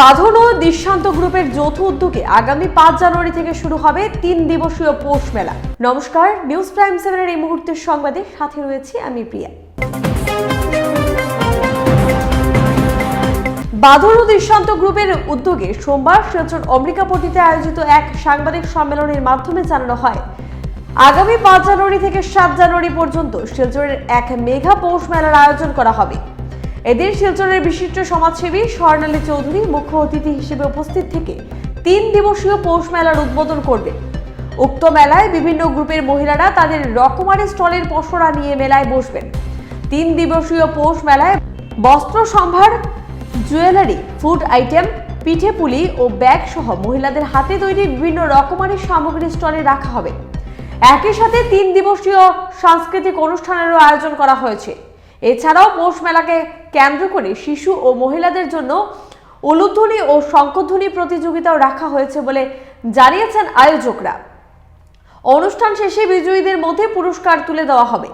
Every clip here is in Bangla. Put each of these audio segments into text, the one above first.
বাঁধন দৃষ্টান্ত গ্রুপের যৌথ উদ্যোগে আগামী পাঁচ জানুয়ারি থেকে শুরু হবে তিন দিবসীয় পৌষ মেলা। নমস্কার, নিউজ প্রাইম সেভেনের এই মুহূর্তের সংবাদে সাথে রয়েছি আমি প্রিয়া। বাঁধন দৃষ্টান্ত গ্রুপের উদ্যোগে সোমবার শিলচর অমৃকাপট্টিতে আয়োজিত এক সাংবাদিক সম্মেলনের মাধ্যমে জানানো হয়, আগামী পাঁচ জানুয়ারি থেকে সাত জানুয়ারি পর্যন্ত শিলচরের এক মেঘা পৌষ মেলার আয়োজন করা হবে। এদিন শিলচরের বিশিষ্ট সমাজসেবী স্বর্ণালী চৌধুরী মুখ্য অতিথি হিসেবে উপস্থিত থেকে তিন দিবসীয় পৌষ মেলার উদ্বোধন করবে। উক্ত মেলায় বিভিন্ন গ্রুপের মহিলারা তাদের রকমারি স্টলের পসরা নিয়ে মেলায় বসবেন। তিন দিবসীয় পৌষ মেলায় বস্ত্র সম্ভার, জুয়েলারি, ফুড আইটেম, পিঠে পুলি ও ব্যাগ সহ মহিলাদের হাতে তৈরি বিভিন্ন রকমারি সামগ্রী স্টলে রাখা হবে। একই সাথে তিন দিবসীয় সাংস্কৃতিক অনুষ্ঠানেরও আয়োজন করা হয়েছে। এছাড়াও পৌষ মেলাকে কেন্দ্র করে শিশু ও মহিলাদের জন্য উলুধ্বনি ও শঙ্কধ্বনি প্রতিযোগিতাও রাখা হয়েছে বলে জানিয়েছেন আয়োজকরা। অনুষ্ঠান শেষে বিজয়ীদের মধ্যে পুরস্কার তুলে দেওয়া হবে।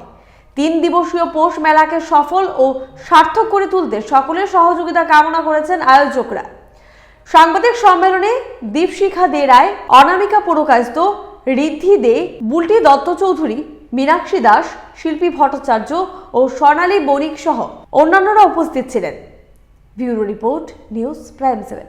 তিন দিবসীয় পৌষ মেলাকে সফল ও সার্থক করে তুলতে সকলের সহযোগিতা কামনা করেছেন আয়োজকরা। সাংবাদিক সম্মেলনে দীপশিখা দে রায়, অনামিকা পুরকায়স্ত ঋদ্ধি দে, বুলটি দত্ত চৌধুরী মীনাক্ষী দাস, শিল্পী ভট্টাচার্য ও স্বর্ণালী বণিক সহ অন্যান্যরা উপস্থিত ছিলেন। Bureau report, news prime seven.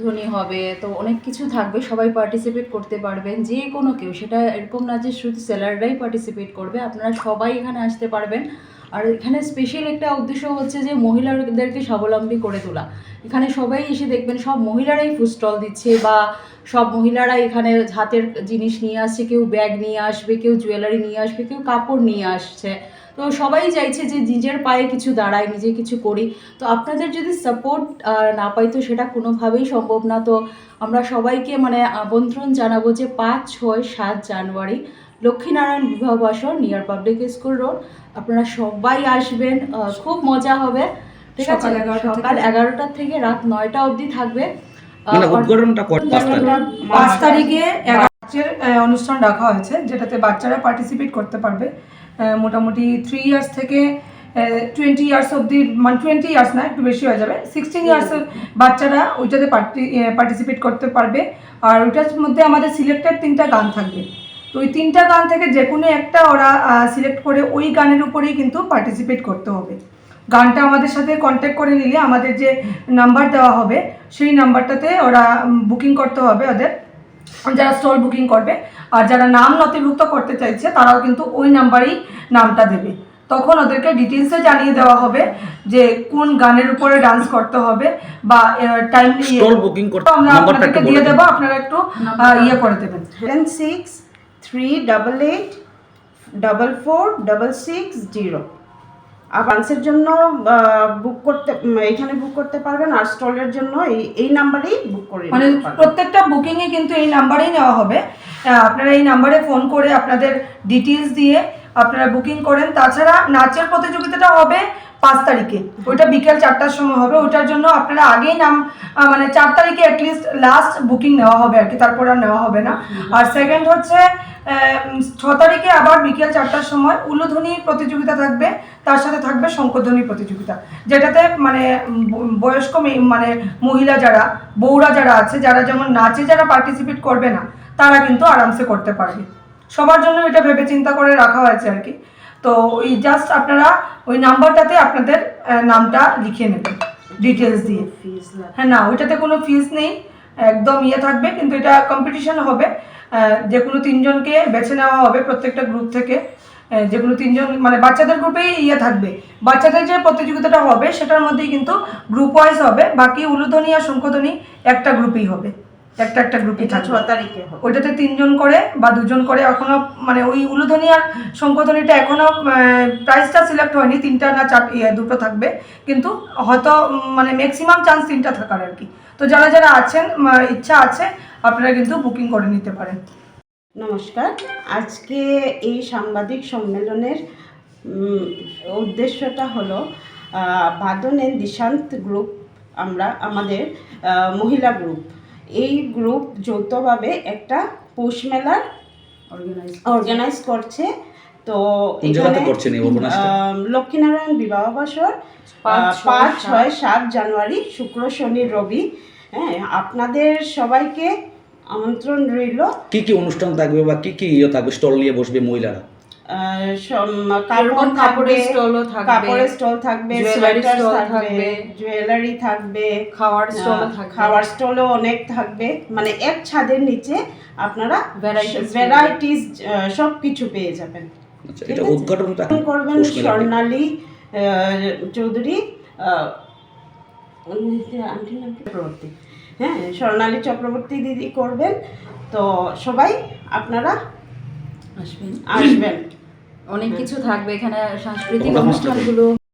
ধ্বনি হবে, তো অনেক কিছু থাকবে, সবাই পার্টিসিপেট করতে পারবেন, যে কোনো কেউ। সেটা এরকম না যে শুধু সেলাররাই পার্টিসিপেট করবে, আপনারা সবাই এখানে আসতে পারবেন। আর এখানে স্পেশাল একটা উদ্দেশ্য হচ্ছে যে মহিলাদেরকে স্বাবলম্বী করে তোলা। এখানে সবাই এসে দেখবেন সব মহিলারাই ফুড স্টল দিচ্ছে বা সব মহিলারা এখানে হাতের জিনিস নিয়ে আসছে, কেউ ব্যাগ নিয়ে আসবে, কেউ জুয়েলারি নিয়ে আসবে, কেউ কাপড় নিয়ে আসছে। তো সবাই চাইছে যে নিজের পায়ে কিছু দাঁড়ায়, নিজে কিছু করি। তো আপনাদের যদি সাপোর্ট না পাই তো সেটা কোনোভাবেই সম্ভব না। তো আমরা সবাইকে মানে আমন্ত্রণ জানাব যে পাঁচ, ছয়, সাত জানুয়ারি লক্ষ্মীনারায়ণ বিবাহ বাসন নিয়ার পাবলিক স্কুল রোড আপনারা সবাই আসবেন আহ, খুব মজা হবে। ঠিক আছে? সকাল 11টা থেকে- রাত নয়টা অবধি থাকবে। মানে উদ্বোধনটা পাঁচ তারিখে। এগারোটের অনুষ্ঠান রাখা হয়েছে যেটাতে বাচ্চারা পার্টিসিপেট করতে পারবে। আহ, মোটামুটি থ্রি ইয়ার্স থেকে টোয়েন্টি ইয়ার্স অবধি মানে টোয়েন্টি ইয়ার্স না একটু বেশি হয়ে যাবে। সিক্সটিন ইয়ার্সের বাচ্চারা ওইটাতে পার্টিসিপেট করতে পারবে। আর ওইটার মধ্যে আমাদের সিলেক্টেড তিনটা গান থাকবে। তো ওই তিনটা গান থেকে যে কোনো একটা ওরা সিলেক্ট করে ওই গানের উপরেই কিন্তু পার্টিসিপেট করতে হবে। গানটা আমাদের সাথে কন্ট্যাক্ট করে নিলে আমাদের যে নাম্বার দেওয়া হবে সেই নাম্বারটাতে ওরা বুকিং করতে হবে ওদের। যারা স্টল বুকিং করবে আর যারা নাম নথিভুক্ত করতে চাইছে তারাও কিন্তু ওই নাম্বারেই নামটা দেবে। তখন ওদেরকে ডিটেলসে জানিয়ে দেওয়া হবে যে কোন গানের উপরে ডান্স করতে হবে বা টাইম স্টল বুকিং করতে আমরা আপনাদেরকে দিয়ে দেবো আপনারা একটু আহ, ইয়ে করে দেবেন। Six three double eight double four double six zero আভান্সের জন্য বুক করতে এখানে বুক করতে পারবেন আর স্টলের জন্য এই এই নাম্বারেই বুক করে মানে প্রত্যেকটা বুকিংয়ে কিন্তু এই নাম্বারেই নেওয়া হবে। আপনারা এই নাম্বারে ফোন করে আপনাদের ডিটেলস দিয়ে আপনারা বুকিং করেন। তাছাড়া নাচের প্রতিযোগিতাটা হবে পাঁচ তারিখে। ওইটা বিকেল চারটার সময় হবে। ওইটার জন্য আপনারা আগেই নাম মানে চার তারিখে অ্যাটলিস্ট লাস্ট বুকিং নেওয়া হবে আর কি। তারপর আর নেওয়া হবে না। আর সেকেন্ড হচ্ছে ছ তারিখে আবার বিকেল চারটার সময় উলুধ্বনি প্রতিযোগিতা থাকবে তার সাথে থাকবে শঙ্করধ্বনি প্রতিযোগিতা যেটাতে মানে বয়স্ক মানে মহিলা যারা বউরা যারা আছে যারা যেমন নাচে যারা পার্টিসিপেট করবে না তারা কিন্তু আরামসে করতে পারবে। সবার জন্য এটা ভেবে চিন্তা করে রাখা হয়েছে আর কি। তো ওই জাস্ট আপনারা ওই নাম্বারটাতে আপনাদের নামটা লিখে নেবেন ডিটেলস দিয়ে। ফিজ হ্যাঁ না ওইটাতে কোনো ফিজ নেই। একদম ইয়ে থাকবে কিন্তু এটা কম্পিটিশন হবে। যে কোনো তিনজনকে বেছে নেওয়া হবে প্রত্যেকটা গ্রুপ থেকে। যে কোনো তিনজন মানে বাচ্চাদের গ্রুপেই ইয়ে থাকবে। বাচ্চাদের যে প্রতিযোগিতাটা হবে সেটার মধ্যেই কিন্তু গ্রুপ ওয়াইজ হবে বাকি উলুধ্বনি আর শঙ্খধ্বনি একটা গ্রুপেই হবে। একটা একটা গ্রুপে ছ তারিখে ওইটাতে তিনজন করে বা দুজন করে এখনও মানে ওই উলুধ্বনি আর শঙ্খধ্বনিটা এখনও প্রাইসটা সিলেক্ট হয়নি তিনটা না চার ইয়ে, দুটো থাকবে। কিন্তু হয়তো মানে ম্যাক্সিমাম চান্স তিনটা থাকার আর কি। তো যারা যারা আছেন ইচ্ছা আছে আপনারা কিন্তু বুকিং করে নিতে পারেন। নমস্কার। আজকে এই সাংবাদিক সম্মেলনের উদ্দেশ্যটা হলো বাদন এন্ড দিশান্ত গ্রুপ আমরা আমাদের মহিলা গ্রুপ এই গ্রুপ যৌথভাবে একটা পৌষ মেলার অর্গানাইজ করছে। তো লক্ষ্মীনারায়ণ বিবাহ বাসর পাঁচ, পাঁচ ছয় সাত জানুয়ারি শুক্র শনি রবি হ্যাঁ আপনাদের সবাইকে আমন্ত্রণ রইল। কি কি অনুষ্ঠান থাকবে বা কি কি ইয়ে থাকবে? স্টল নিয়ে বসবে মহিলারা? কাপড়ের স্টলও থাকবে কাপড়ের স্টল থাকবে জুয়েলারি সোয়েটার থাকবে থাকবে, জুয়েলারি থাকবে খাওয়ার থাকবে। খাওয়ার স্টলও অনেক থাকবে। মানে এক ছাদের নিচে আপনারা ভ্যারাইটিস সব কিছু পেয়ে যাবেন। আচ্ছা এটা আছে। করবেন স্বর্ণালী আহ, চৌধুরী আহ, উনি যে আন্টির নাম কি? চক্রবর্তী। হ্যাঁ স্বর্ণালী চক্রবর্তী দিদি করবেন। তো সবাই আপনারা আসবেন। আসবেন। অনেক কিছু থাকবে এখানে সাংস্কৃতিক অনুষ্ঠানগুলো।